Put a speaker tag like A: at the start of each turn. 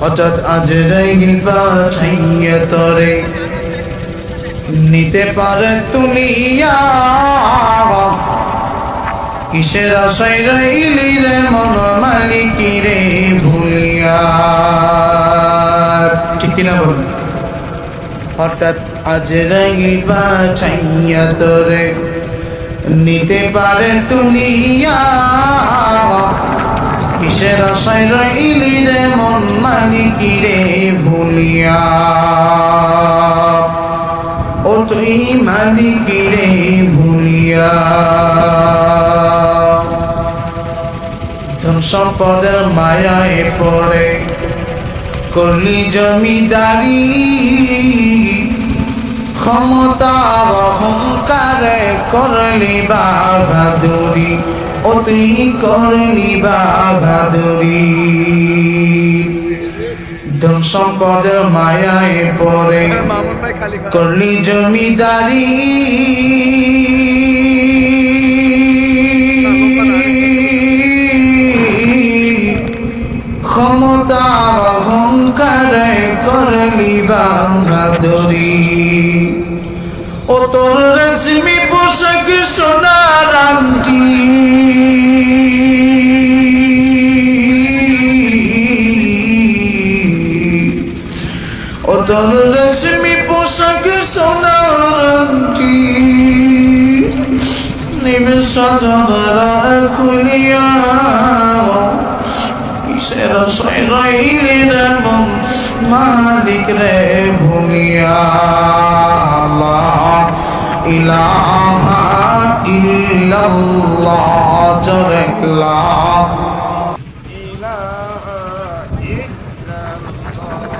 A: হঠাৎ আজ রাইল পাঠাইয়া তরে। নিতে পারে তুলিয়া কিসের আশায় রইলি রে মন মালিকি রে ভুলিয়া। ঠিক কিনা বলুন? হঠাৎ আজ রাইল পাঠাইয়া তরে। নিতে পারে তুলিয়া কিসের আশায় রইলি রে মন মালিকি রে ভুলিয়া? ও তুই মালিকি রে ভুলিয়া? ধন সম্পদের মায়ায় পড়ে, করলি জমিদারি ক্ষমতার অহংকারে করলি বাহাদুরি তুই করলি বাহাদুরি ধন সম্পদের মায়ায়
B: কথা।
A: করলি জমিদারি। ক্ষমতার অহংকারে করলি বাহাদুরি ও তোর রেশমি পোশাক সোনার আংটি। তার রেশমি পোশাক সোনারটি নিবে সজনরা খুলিয়া। কিসের শৈলীর মন মালিক রে ভুলিয়া ইলাহা ইল্লাল্লাহ, জরে ইলাহা ইল্লাল্লাহ।